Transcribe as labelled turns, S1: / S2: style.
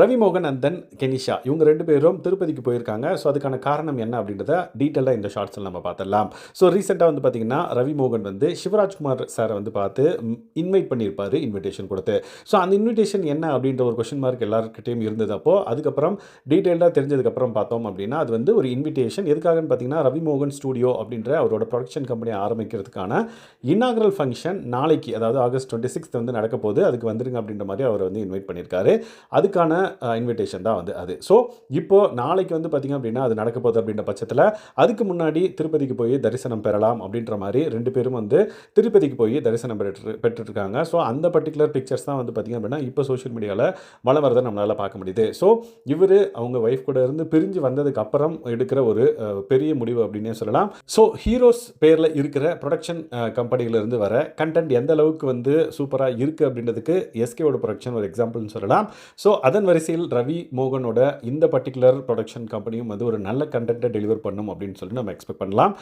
S1: Ravi Mohan and then Kenisha இவங்க ரெண்டு பேரும் திருப்பதிக்கு போயிருக்காங்க. ஸோ அதுக்கான காரணம் என்ன அப்படின்றத டீட்டெயிலாக இந்த ஷார்ட்ஸில் நம்ம பார்த்துடலாம். ஸோ ரீசெண்டாக வந்து பார்த்தீங்கன்னா ரவிமோகன் வந்து சிவராஜ்குமார் சாரை வந்து பார்த்து இன்வைட் பண்ணியிருப்பார் இன்விடேஷன் கொடுத்து. ஸோ அந்த இன்விடேஷன் என்ன அப்படின்ற ஒரு கொஷின் மார்க் எல்லாருக்கிட்டையும் இருந்தது அப்போ அதுக்கப்புறம் டீட்டெயிலாக தெரிஞ்சதுக்கப்புறம் பார்த்தோம் அப்படின்னா அது வந்து ஒரு இன்விடேஷன் எதுக்காகன்னு பார்த்தீங்கன்னா ரவிமோகன் ஸ்டூடியோ அப்படின்ற அவரோட ப்ரொடக்ஷன் கம்பெனி ஆரம்பிக்கிறதுக்கான இன்னாகரல் ஃபங்க்ஷன் நாளைக்கு அதாவது ஆகஸ்ட் டுவெண்ட்டி சிக்ஸ்த் வந்து நடக்க போகுது அதுக்கு வந்துருங்க அப்படின்ற மாதிரி அவர் வந்து இன்வைட் பண்ணியிருக்காரு. அதுக்கான இன்விடேஷன் தான் வந்து அது. ஸோ இப்போது நாளைக்கு வந்து பார்த்திங்க அப்படின்னா அது நடக்க போகுது அப்படின்ற பட்சத்தில் அதுக்கு முன்னாடி திருப்பதிக்கு போய் தரிசனம் பெறலாம் அப்படின்ற மாதிரி ரெண்டு பேரும் வந்து திருப்பதிக்கு போய் தரிசனம் பெற்று பெற்றுருக்காங்க ஸோ அந்த பர்டிகுலர் பிக்சர்ஸ் தான் வந்து பார்த்திங்க அப்படின்னா இப்போ சோஷியல் மீடியாவில் வளம் வரதை நம்மளால் பார்க்க முடியுது. ஸோ இவர் அவங்க ஒய்ஃப் கூட இருந்து பிரிஞ்சு வந்ததுக்கு அப்புறம் எடுக்கிற ஒரு பெரிய முடிவு அப்படின்னே சொல்லலாம். ஸோ ஹீரோஸ் பேரில் இருக்கிற ப்ரொடக்ஷன் கம்பெனியிலேருந்து வர கண்டென்ட் எந்த அளவுக்கு வந்து சூப்பராக இருக்குது அப்படின்றதுக்கு எஸ்கேவோட ப்ரொடக்ஷன் ஒரு எக்ஸாம்பிள்னு சொல்லலாம். ஸோ அதன் வரி கடைசியில் ரவி மோகனோட இந்த பர்டிகுலர் ப்ரொடக்ஷன் கம்பெனியும் வந்து ஒரு நல்ல கண்டென்ட்டை டெலிவர் பண்ணும் அப்படின்னு சொல்லி நம்ம எக்ஸ்பெக்ட் பண்ணலாம்.